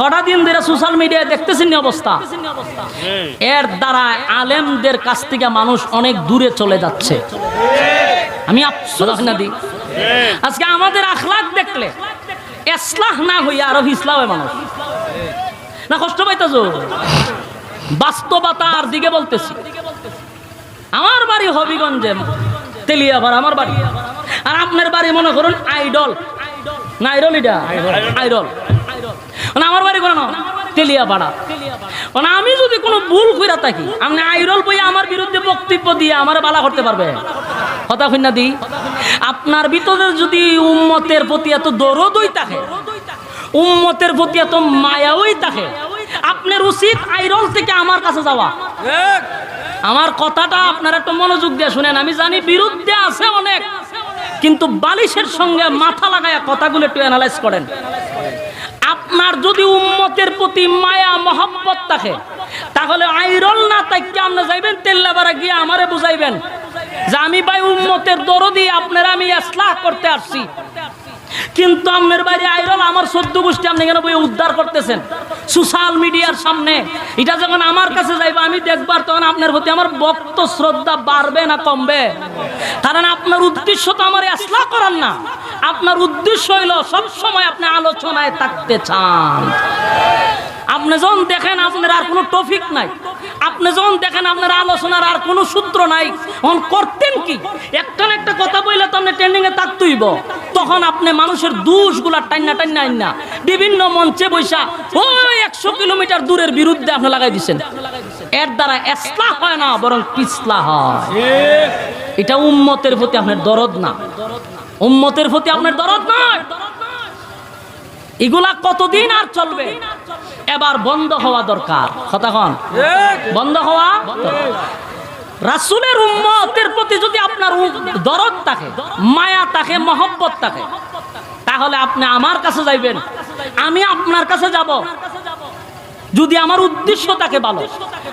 কটা দিন ধরে সোশ্যাল মিডিয়ায় দেখতেছেন নি অবস্থা? এর দ্বারা আলেমদের কাছ থেকে মানুষ অনেক দূরে চলে যাচ্ছে। আমি আফসোস না দিই। আজকে আমাদের আখলাক দেখলে এসলাহ না হইয়া আরও ইসলাম হয় মানুষ। না কষ্ট পাইতেছ? বাস্তবতার দিকে বলতেছি। আমার বাড়ি হবিগঞ্জে তেলিয়াপাড়া আমার বাড়ি। আর আপনার বাড়ি মনে করুন আইডল। না আইডল। এটা আইডল। মানে আমার বাড়ি কোনো না। তেলিয়াপাড়া। মানে আমি যদি কোনো ভুল কইরা থাকি আপনি আইডল বই আমার বিরুদ্ধে বক্তব্য দিয়ে আমার বালা করতে পারবে। কথা কইনা দি। আপনার ভিতরে যদি উম্মতের প্রতি এত দরদই থাকে উম্মতের প্রতি এত মায়াওই থাকে আপনার উচিত আইরল থেকে আমার কাছে যাওয়া। আমার কথাটা আপনারা একটু মনোযোগ দিয়ে শুনেন আমি জানি বিরুদ্ধে আছে অনেক কিন্তু বালিশের সঙ্গে মাথা লাগায়া কথাগুলো একটু অ্যানালাইজ করেন। আপনার যদি উম্মতের প্রতি মায়া, মহব্বত থাকে, তাহলে আইরল না তাইকে আপনি যাইবেন? তেল্লাবারা গিয়ে আমারে বুঝাইবেন যে আমি ভাই উম্মতের দরদি, আপনার আমি ইসলাহ করতে আসছি। কিন্তু আপনার বাইরে আইরল, আমার সদ্য গোষ্ঠী আপনি কেন উদ্ধার করতেছেন? সোশ্যাল মিডিয়ার সামনে। এটা যখন আমার কাছে যাইবে, আমি দেখবার তখন আপনার প্রতি আমার ভক্ত শ্রদ্ধা বাড়বে না কমবে? কারণ আপনার উদ্দেশ্য তো আমার আসলা করার না। আপনার উদ্দেশ্য হইল সব সময় আপনি আলোচনায় থাকতে চান। আপনি যখন দেখেন আপনার আর কোনো টপিক নাই, আপনি যখন দেখেন আপনার আলোচনার আর কোনো সূত্র নাই, তখন করতেন কি? একটা না একটা কথা বললে তো আপনি ট্রেন্ডিং এ থাকতেইব। তখন আপনি মানুষের দোষগুলা টান্না টান্না আইনা। বিভিন্ন মঞ্চে বৈশা ওই একশো কিলোমিটার দূরের বিরুদ্ধে আপনি লাগাই দিচ্ছেন এর দ্বারা এসলা হয় না, বরং পিছলা হয়। এটা উম্মতের প্রতি আপনার দরদ না। উম্মতের প্রতি আপনার দরদ নয় এগুলা কতদিন আর চলবে? এবার বন্ধ হওয়া দরকার। কথা বন্ধ হওয়া রাসুলের উম্মতের প্রতি যদি আপনার দরদ থাকে, মায়া থাকে, মহব্বত থাকে, তাহলে আপনি আমার কাছে যাইবেন। আমি আপনার কাছে যাব। যদি আমার উদ্দেশ্য থাকে ভালো।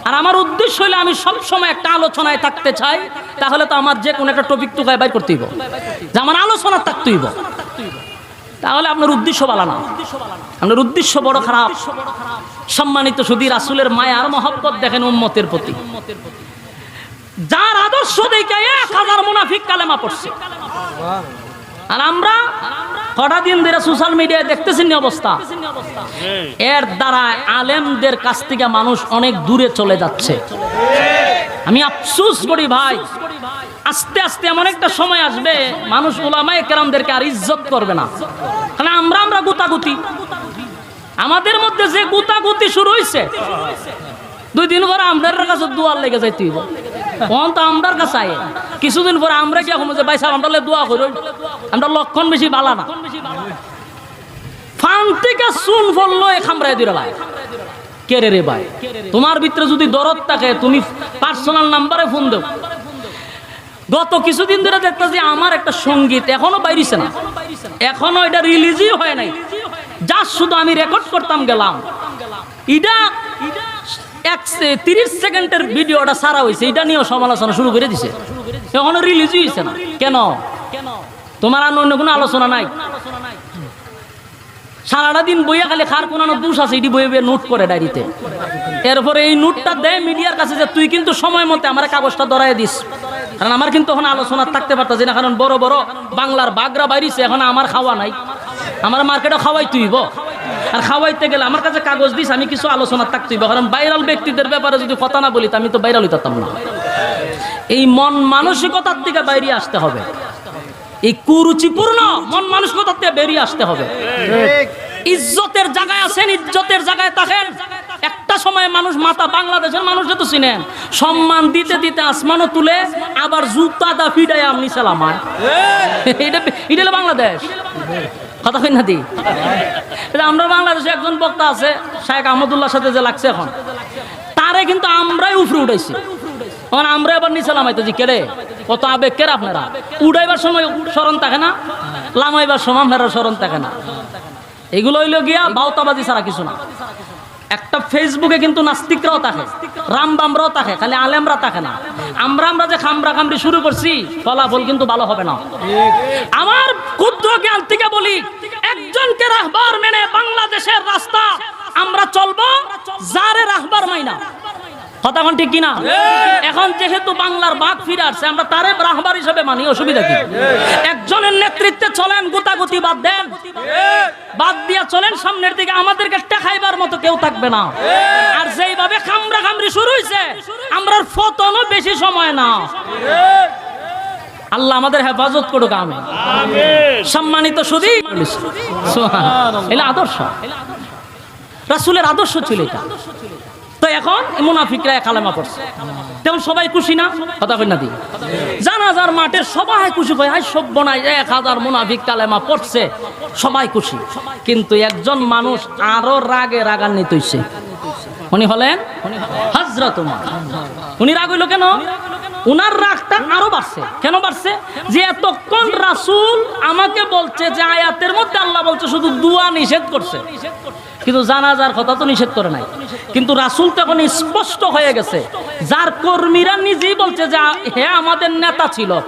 আর আমার উদ্দেশ্য হলে আমি সব সময় একটা আলোচনায় থাকতে চাই, তাহলে তো আমার যে কোনো একটা টপিক তো টুকায় বাইর করতেইব যে আমার আলোচনা থাকতেইব তাহলে আপনার উদ্দেশ্য ভালো না। আপনার উদ্দেশ্য বড় খারাপ। সম্মানিত শুধু রাসুলের মায়ার মহব্বত দেখেন উম্মতের প্রতি। যার আদর্শ দেখে এক হাজার মুনাফিক কালেমা পড়ছে। আর আমরা কটা দিন ধরে সোশ্যাল মিডিয়ায় দেখতেছেন অবস্থা? এর দ্বারা আলেমদের কাছ থেকে মানুষ অনেক দূরে চলে যাচ্ছে। আমি আফসুস করি ভাই, আস্তে আস্তে এমন একটা সময় আসবে, মানুষ ওলামায় কেরামদেরকে আর ইজ্জত করবে না। কারণ আমরা আমরা গুতাগুতি। আমাদের মধ্যে যে গুতাগুতি শুরু হয়েছে দুই দিন পরে আমাদের কাছে দুয়ার লেগে যাইতে হইব। তখন তো আমরার কাছে কিছুদিন পরে আমরা কি এখন যে, ভাই সাহেব আমরা দোয়া করি। আমরা লক্ষণ বেশি বালা না। ফান থেকে চুন ফললো এ খামড়াই দিল কে রে রে ভাই? তোমার ভিতরে যদি দরদ থাকে, তুমি পার্সোনাল নাম্বারে ফোন দেও। গত কিছুদিন ধরে দেখতেছি আমার একটা সংগীত এখনও বাইরিছে না। এখনও এটা রিলিজই হয় নাই। যা শুধু আমি রেকর্ড করতাম গেলাম। এটা এক তিরিশ সেকেন্ডের ভিডিওটা সারা হয়েছে, এটা নিয়েও সমালোচনা শুরু করে দিছে। এখনও রিলিজই হয়েছে না। কেন? তোমার আর অন্য কোনো আলোচনা নাই। সারাটা দিন বইয়া খালি খার কোনো দোষ আছে, এটি বইয়ে বইয়ে নোট করে ডায়েরিতে। এরপরে এই নোটটা দেয় মিডিয়ার কাছে যে, তুই কিন্তু সময় মতে আমার কাগজটা ধরাই দিস। কারণ আমার কিন্তু এখন আলোচনা থাকতে পারতাছি না, কারণ বড় বড় বাংলার বাগরা বাইরিছে, এখন আমার খাওয়া নাই। আমার মার্কেটে খাওয়াই তুইব আর খাওয়াইতে গেলে আমার কাছে কাগজ দিস, আমি কিছু আলোচনা থাকতেইব কারণ বাইরাল ব্যক্তিদের ব্যাপারে যদি কথা না বলি আমি তো বাইরাল হইতাম না। এই মন মানসিকতার দিকে বাইরে আসতে হবে। এই কুরুচিপূর্ণ মন মানসিকতার থেকে বেরিয়ে আসতে হবে। ইজ্জতের জায়গায় আছেন, ইজ্জতের জায়গায় থাকেন। একটা সময় মানুষ মাথা বাংলাদেশের মানুষ তো চিনেন, সম্মান দিতে দিতে আসমানও তুলে, আবার জুতা দা ফিডায় আপনি সালামায় এটা এটা বাংলাদেশ। কথা হয় না দি? আমরা বাংলাদেশে একজন বক্তা আছে শাহেক আহমদুল্লাহর সাথে যে লাগছে এখন। তারে কিন্তু আমরাই উফরে উঠাইছি। এখন আমরা এবার নিচে লামাইতেছি কেড়ে কত আবেগ কেড়ে আপনারা? উড়াইবার সময় স্মরণ থাকে না? লামাইবার সময় আপনারা স্মরণ থাকে না। এগুলো হইল গিয়া বাউতাবাজি ছাড়া কিছু না। একটা ফেসবুকে কিন্তু নাস্তিকরাও থাকে, রামবামরাও থাকে, খালি আলেমরা থাকে না। আমরা আমরা যে খামরা খামড়ি শুরু করছি, ফলাফল কিন্তু ভালো হবে না। আমার ক্ষুদ্র জ্ঞান থেকে বলি, একজনকে রাহবার মেনে বাংলাদেশের রাস্তা, আমরা চলবো, যারে রাহবার মাইনা। কথা কোন? ঠিক। কিনা এখন যেহেতু বাংলার বাঘ ফিরে আসছে আমরা তারে রাহবার হিসেবে মানি অসুবিধা কি? একজনের নেতৃত্বে চলেন গুতাগুতি বাদ দেন। বাদ দিয়া চলেন সামনের দিকে আমাদেরকে টেকাইবার মতো কেউ থাকবে না। আর যেইভাবে খামরা খামরি শুরু হয়েছে আমরা ফতনও বেশি সময় না। আল্লাহ আমাদের হেফাজত করুক আমি সম্মানিত শুধু এলা আদর্শ। রাসুলের আদর্শ ছিল এটা। তো এখন মুনাফিকরা কালেমা পড়ছে। তেমন সবাই খুশি না? কথা কই না দি। জানাজার মাঠে সবাই খুশি হয় হাই সব বনাই এক হাজার মুনাফিক কালেমা পড়ছে, সবাই খুশি। কিন্তু একজন মানুষ আরও রাগে রাগান্বিত হইছে। উনি হলেন হজরত উমর। উনি রাগ হইল কেন? উনার রাগটা আরও বাড়ছে। কেন বাড়ছে? যে এতক্ষণ রাসূল আমাকে বলছে যে আয়াতের মধ্যে আল্লাহ বলছে শুধু দুয়া নিষেধ করছে। কিন্তু জানাজার কথা তো নিষেধ করে নাই। কিন্তু রাসূল তখন স্পষ্ট হয়ে গেছে। যার কর্মীরা নিজেই বলছে যে হে আমাদের নেতা ছিল।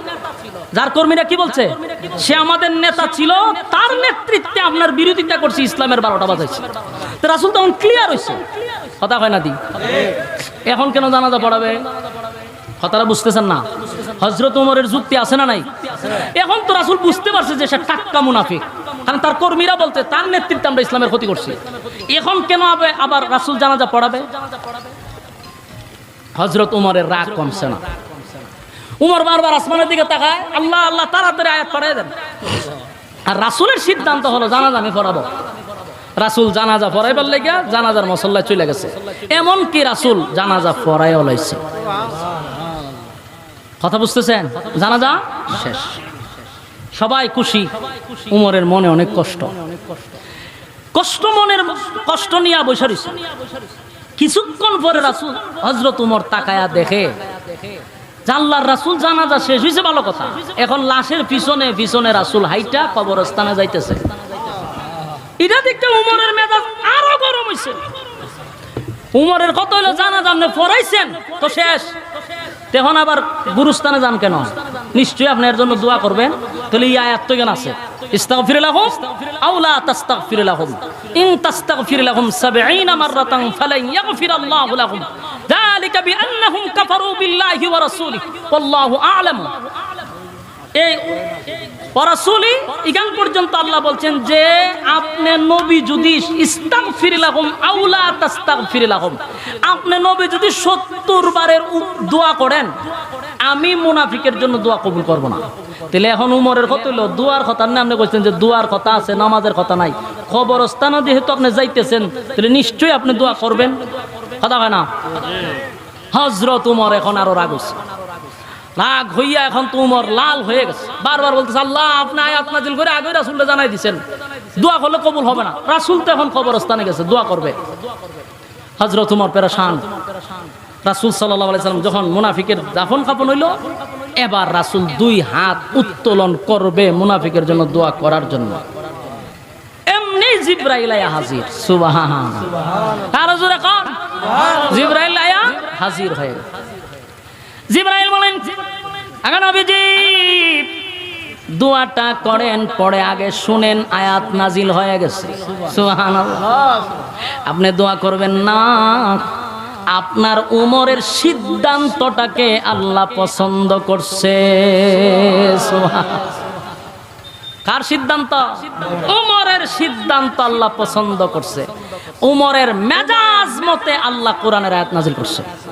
যার কর্মীরা কি বলছে? সে আমাদের নেতা ছিল, তার নেতৃত্বে আপনার বিরোধিতা করছে, ইসলামের বারোটা বাজাইছে। তো রাসূল তখন ক্লিয়ার হয়েছে কথা হয় না দি? এখন কেন জানাজা পড়াবে? কথাটা বুঝতেছেন না? হজরত উমরের যুক্তি আছে না নাই? এখন তো রাসুল বুঝতে পারছে যে সে টাক্কা মুনাফিক। কারণ তার কর্মীরা বলতে তার নেতৃত্বে আমরা ইসলামের ক্ষতি করছি। এখন কেন আবে- আবার রাসুল জানাজা পড়াবে? হজরত উমরের রাগ কমছে না। উমর বারবার আসমানের দিকে তাকায়, আল্লাহ আল্লাহ, তাড়াতাড়ি আয়াত পড়াই দেন। আর রাসুলের সিদ্ধান্ত হলো, জানাজা আমি পড়াবো। রাসুল জানাজা পড়াইবার লেগে জানাজার মসল্লায় চলে গেছে। এমন কি রাসুল জানাজা পড়াই ওলাইছে কথা বুঝতেছেন? জানাজা শেষ। সবাই খুশি? উমরের মনে অনেক কষ্ট। কষ্ট মনের কষ্ট নিয়ে বসে। কিছুক্ষণ পরে রাসুল হজরত উমর তাকায়া দেখে জাল্লার রাসুল জানাজা শেষ হয়েছে ভালো কথা। এখন লাশের পিছনে পিছনে রাসুল হাইটা কবরস্থানে যাইতেছে। এটা দেখতে উমরের মেজাজ আরও গরম হয়েছে উমরের কত হইল জানা জানলে পড়াইছেন? তো শেষ। তখন আবার গুরুস্থানে যান কেন? নিশ্চয়ই আপনি এর জন্য দোয়া করবেন। তাহলে এই আয়াত জ্ঞান আছে। ইস্তাগফির লাহুম আও লা তাস্তাগফির লাহুম ইন তাস্তাগফির লাহুম 70 মাররাতান ফালান ইয়াগফির আল্লাহু লাহুম। যালিকা বিআন্নাহুম কাফারু বিল্লাহি ওয়া রাসূলিহি। ওয়াল্লাহু আ'লাম। এই ইগান পর্যন্ত বলছেন যে, আপনি নবী যদি আউলা আপনি নবী যদি 70 বারের করেন, আমি মুনাফিকের জন্য দোয়া কবুল করব না। তাহলে এখন উমরের কথা হলো, দুয়ার কথা না, আপনি বলছেন যে দুয়ার কথা আছে, নামাজের কথা নাই। খবরস্থানে যেহেতু আপনি যাইতেছেন, তাহলে নিশ্চয়ই আপনি দোয়া করবেন। কথা হয় না? হজরত উমর এখন আরও রাগ হচ্ছে রাগ হইয়া এখন তোমার লাল হয়ে গেছে। বারবার বলতেছে, আল্লাহ, আপনি আয়াত নাজিল করে আগে রাসুলটা জানাই দিছেন। দোয়া করলে কবুল হবে না। রাসুল তো এখন কবরস্থানে গেছে, দোয়া করবে। হজরত উমর পেরাশান, রাসুল সাল্লাহ সাল্লাম যখন মুনাফিকের দাফন কাপন হইল, এবার রাসুল দুই হাত উত্তোলন করবে মুনাফিকের জন্য দোয়া করার জন্য। জিব্রাইল দোয়াটা করেন, পরে আগে শুনেন, আয়াত নাজিল হয়ে গেছে। আপনি দোয়া করবেন না, আপনার উমরের সিদ্ধান্তটাকে আল্লাহ পছন্দ করছে। কার সিদ্ধান্ত? উমরের সিদ্ধান্ত আল্লাহ পছন্দ করছে। উমরের মেজাজ মতে আল্লাহ কোরআনের আয়াত নাজিল করছে।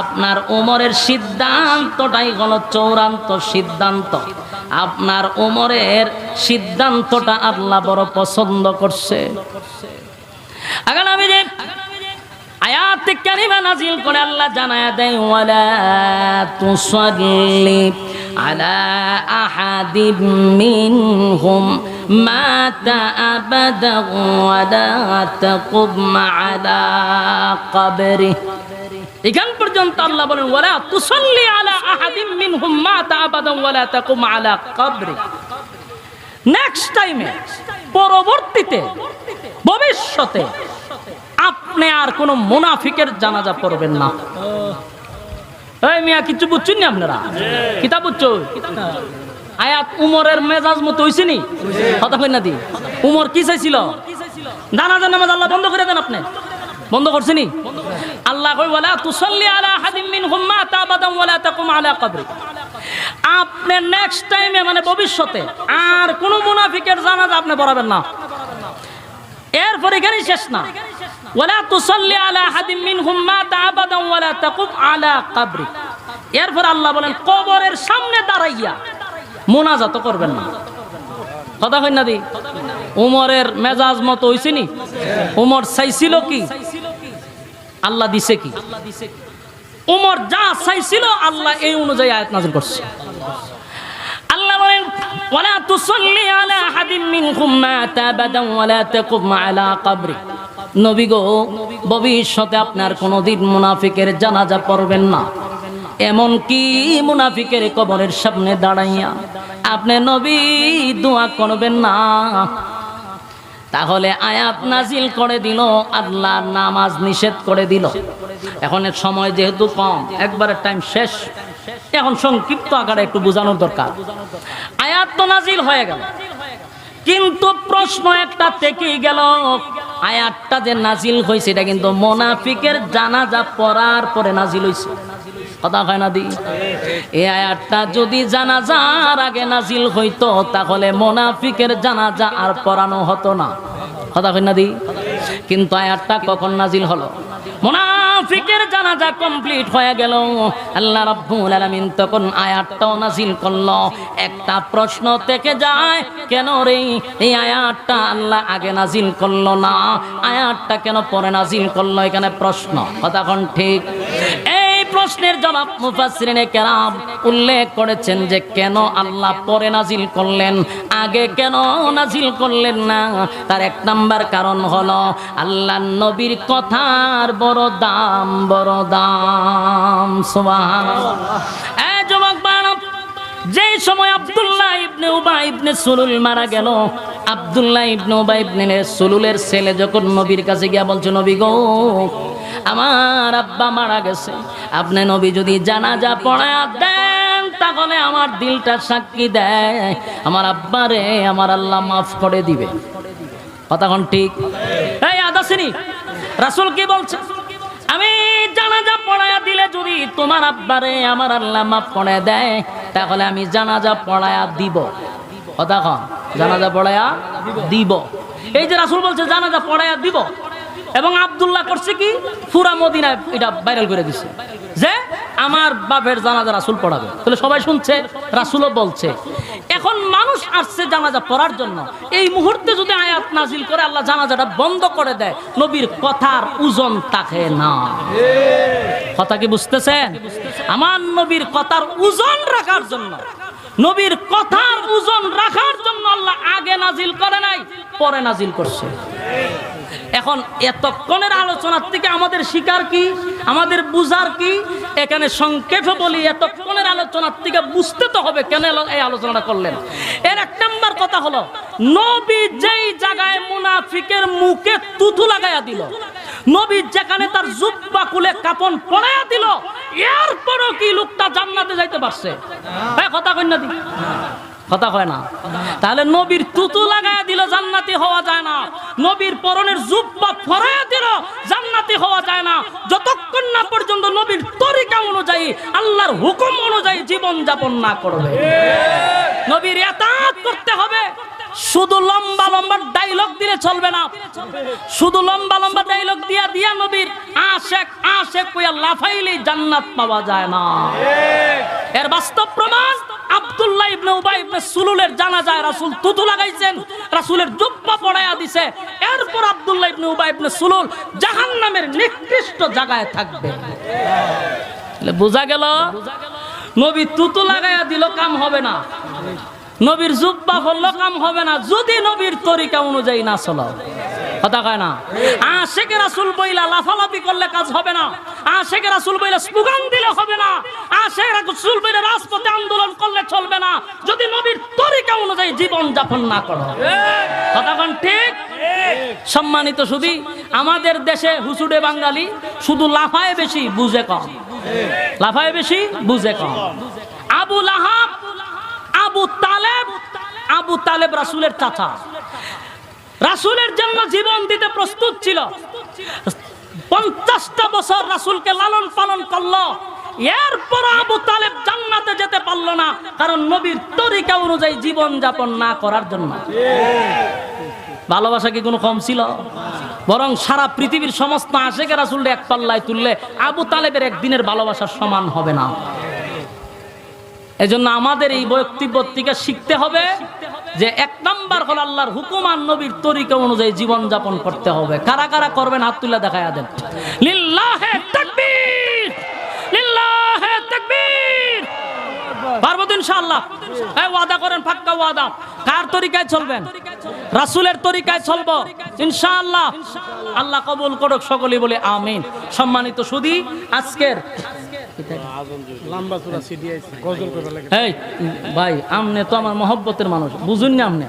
আপনার উমরের সিদ্ধান্তটাই হলো চৌরান্ত সিদ্ধান্ত। আপনার উমরের সিদ্ধান্তটা আল্লাহ বড় পছন্দ করছে। আগাল আমি যে আয়াত করে আল্লাহ আলা এখান পর্যন্ত আল্লাহ বলেন, ওয়ালা তুসাল্লি আলা আহাদিম মিনহুম মাতা আবাদান ওয়ালা তাকুম আলা কবরি। নেক্সট টাইমে পরবর্তীতে, ভবিষ্যতে আপনি আর কোন মুনাফিকের জানাজা পড়বেন না। এই মিয়া, কিছু বুঝছেন না আপনারা? কিতাব বুঝছ? আয়াত উমরের মেজাজ মতো হইছে নি? কথা কই না দি। উমর কি চাইছিল? জানাজার নামাজ আল্লাহ বন্ধ করে দেন আপনি। বন্ধ করছে নি? আল্লাহ কই ওয়ালা তুসাল্লি আলা হাদিম মিনহুম মা তাবাদাম ওয়ালা তাকুম আলা কবরি। আপনি নেক্সট টাইমে মানে ভবিষ্যতে আর কোন মুনাফিকের জানাজা আপনি পড়াবেন না। এরপরে এখানেই শেষ না। ওয়ালা তুসাল্লি আলা হাদিম মিন মা তাবাদাম ওয়ালা তাকুম আলা কবরি। এরপর আল্লাহ বলেন, কবরের সামনে দাঁড়াইয়া মোনাজাত করবেন না। কথা কই না দি? উমরের মেজাজ মতো হইছে নি? উমর চাইছিল কি? আল্লাহ দিছে কি? উমর যা চাইছিল আল্লাহ এই অনুযায়ী আয়াত নাজিল করছে। আল্লাহ বলেন, ওয়ালা তুসাল্লি আলা আহাদিন মিনকুম মাতা নবী গো, ভবিষ্যতে আপনার কোনোদিন মুনাফিকের জানাজা পড়বেন না। এমন কি মুনাফিকের কবরের সামনে দাঁড়াইয়া আপনি নবী, দোয়া করবেন না। তাহলে আয়াত নাজিল করে দিল, আল্লাহ নামাজ নিষেধ করে দিল। এখন সময় যেহেতু কম, একবারের টাইম শেষ। এখন সংক্ষিপ্ত আকারে একটু বোঝানোর দরকার। আয়াত তো নাজিল হয়ে গেল। কিন্তু প্রশ্ন একটা থেকেই গেল, আয়াতটা যে নাজিল হয়েছে, এটা কিন্তু মোনাফিকের জানাজা পড়ার পরে নাজিল হয়েছে। কথা হয় না দি। এই আয়াতটা যদি জানাজার আগে নাজিল হইতো, তাহলে মোনাফিকের জানাজা আর পড়ানো হতো না। কথা হয় না দি? কিন্তু আয়াতটা কখন নাজিল হলো? মুনাফিকের জানাজা কমপ্লিট হয়ে গেল। আল্লাহ রাব্বুল আলামিন তখন আয়াতটাও নাজিল করল। একটা প্রশ্ন থেকে যায়, কেন রে? এই আয়াতটা আল্লাহ আগে নাজিল করল না। আয়াতটা কেন পরে নাজিল করল? এখানে প্রশ্ন। কথা ঠিক? প্রশ্নের জবাব মুফাসসিরিনে কেরাম উল্লেখ করেছেন যে কেন আল্লাহ পরে নাজিল করলেন, আগে কেন নাজিল করলেন না? তার এক নাম্বার কারণ হলো আল্লাহ নবীর কথার বড় দাম বড় দাম। বাড়াম যে সময় আব্দুল্লাহ ইবনে উবা ইবনে সুলুল মারা গেল, আব্দুল্লাহ ইবনে উবা ইবনে সুলুলের ছেলে যখন নবীর কাছে গিয়া বলছে, নবী গো, আমার আব্বা মারা গেছে। আপনি নবী যদি জানাজা পড়া দেন, তাহলে আমার দিলটা সাক্ষী দেয়। আমার আব্বারে, আমার আল্লাহ মাফ করে দিবে। কথাক্ষণ ঠিক? এই আদাসিনী, রাসূল কি বলছে? আমি জানাজা পড়ায়া দিলে যদি তোমার আব্বারে, আমার আল্লাহ মাফ করে দেয় তাহলে আমি জানাজা পড়ায়া দিব। কথা কন, জানাজা পড়ায়া দিব। এই যে রাসুল বলছে, জানাজা পড়ায়া দিব। এবং আবদুল্লাহ করছে কি? পুরা মদিনায় এটা ভাইরাল করে দিছে। যে আমার বাপের জানাজা রাসুল পড়াবে। তাহলে সবাই শুনছে, রাসুলও বলছে। এখন মানুষ আসছে জানাজা পড়ার জন্য। এই মুহূর্তে যদি আয়াত নাজিল করে আল্লাহ জানাজাটা বন্ধ করে দেয়, নবীর কথার ওজন থাকে না। কথা কি বুঝতেছেন? আমার নবীর কথার ওজন রাখার জন্য। নবীর কথার ওজন রাখার জন্য আল্লাহ আগে নাজিল করে নাই, পরে নাজিল করছে। এখন এতক্ষণের আলোচনার থেকে আমাদের শিকার কি? আমাদের বুঝার কি? এখানে সংক্ষেপে বলি এতক্ষণের আলোচনার থেকে বুঝতে তো হবে কেন এই আলোচনাটা করলেন। এর এক নাম্বার কথা হলো, নবী যেই জায়গায় মুনাফিকের মুখে তুতু লাগাইয়া দিল, নবী যেখানে তার জুব্বা কুলে কাপন পড়াইয়া দিল, এরপরও কি লোকটা জান্নাতে যাইতে পারছে? কথা কন্যা দি। কথা কয় না? তাহলে নবীর তুতু লাগায়া দিল, জান্নাতি হওয়া যায় না। নবীর পরনের জুব্বা ফরাইয়া দিল, জান্নাতি হওয়া যায় না। যতক্ষণ না পর্যন্ত নবীর তরিকা অনুযায়ী, আল্লাহর হুকুম অনুযায়ী জীবন যাপন না করবে। নবীর এতাত করতে হবে। শুধু লম্বা লম্বা ডায়লগ দিলে চলবে না। শুধু লম্বা লম্বা ডায়লগ দিয়া দিয়া নবীর আশেক আশেক কইয়া লাফাইলেই জান্নাত পাওয়া যায় না। এর বাস্তব প্রমাণ আব্দুল্লাহ ইবনে উবাই ইবনে সুলুলের জানাজায় রাসূল তুতু লাগাইছেন, রাসূলের জুব্বা পড়ায়া দিছে। এরপর আব্দুল্লাহ ইবনে উবাই ইবনে সুলুল জাহান্নামের নিকৃষ্ট জায়গায় থাকবে। বোঝা গেল? নবী তুতু লাগাইয়া দিল, কাম হবে না। নবীর জুব্বা হলো কাম হবে না। যদি নবীর তরিকা অনুযায়ী না চলাও। কথা কয় না? আশেকে রাসুল বইলা লাফালাফি করলে কাজ হবে না। আশেকে রাসুল বইলা স্লোগান দিলে হবে না। আশেকে রাসুল বইলা রাজপথে আন্দোলন করলে চলবে না। যদি নবীর তরিকা অনুযায়ী জীবন যাপন না করো কথা ঠিক? সম্মানিত শুধু আমাদের দেশে হুসুডে বাঙালি শুধু লাফায় বেশি, বুঝে কম। লাফায় বেশি, বুঝে কম। আবু লাহাব, আবু তালেব আবু তালেব রাসুলের চাচা। রাসুলের জন্য জীবন দিতে প্রস্তুত ছিল। পঞ্চাশটা বছর রাসুলকে লালন পালন করল। এরপর আবু তালেব জান্নাতে যেতে পারল না, কারণ নবীর তরিকা অনুযায়ী জীবন যাপন না করার জন্য। ভালোবাসা কি কোনো কম ছিল? বরং সারা পৃথিবীর সমস্ত আশেকের রাসুলটা এক পাল্লায় তুললে আবু তালেবের একদিনের ভালোবাসার সমান হবে না। এজন্য আমাদের এই বক্তব্য থেকে শিখতে হবে যে এক নাম্বার হল আল্লাহর হুকুম আর নবীর তরিকা অনুযায়ী জীবন যাপন করতে হবে। কারা কারা করবেন? হাত তুলে দেখায় দেন। ওয়াদা করেন পাক্কা ওয়াদা। কার তরিকায় চলবেন? রাসূলের তরিকায় চলবো। আল্লাহ কবুল করুক, সকলেই বলে আমিন। সম্মানিত সুধী, আজকের ভাই, আমনে তো আমার মহব্বতের মানুষ বুঝুন না আমনে?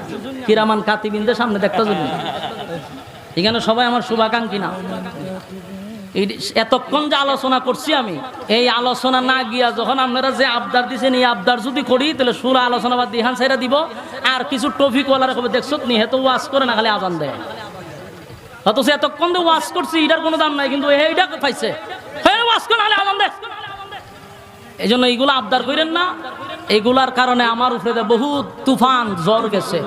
কিরামান সামনে দেখতে যদি এখানে সবাই আমার শুভাকাঙ্ক্ষী না। এতক্ষণ যে আলোচনা করছি আমি, এই আলোচনা না গিয়া যখন আপনারা যে আবদার দিছেন, এই আবদার যদি করি, তাহলে সুরা আলোচনা বা দিহান সাইরা দিব। আর কিছু টপিক ওয়ালার খবর দেখছ নি হেতো ওয়াজ করে না, খালি আজান দেয়। অথচ এতক্ষণ ওয়াজ করছি, এটার কোনো দাম নাই, কিন্তু এইটা পাইছে। হ্যাঁ ওয়াজ করে নাহলে আজান দেয়। এই জন্য এইগুলো আবদার করেন না। এগুলার কারণে আমার উপরে বহু বহুত তুফান জ্বর গেছে।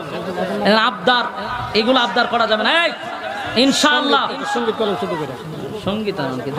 আবদার এগুলো আবদার করা যাবে না। ইনশাল্লাহ সংগীত সংগীত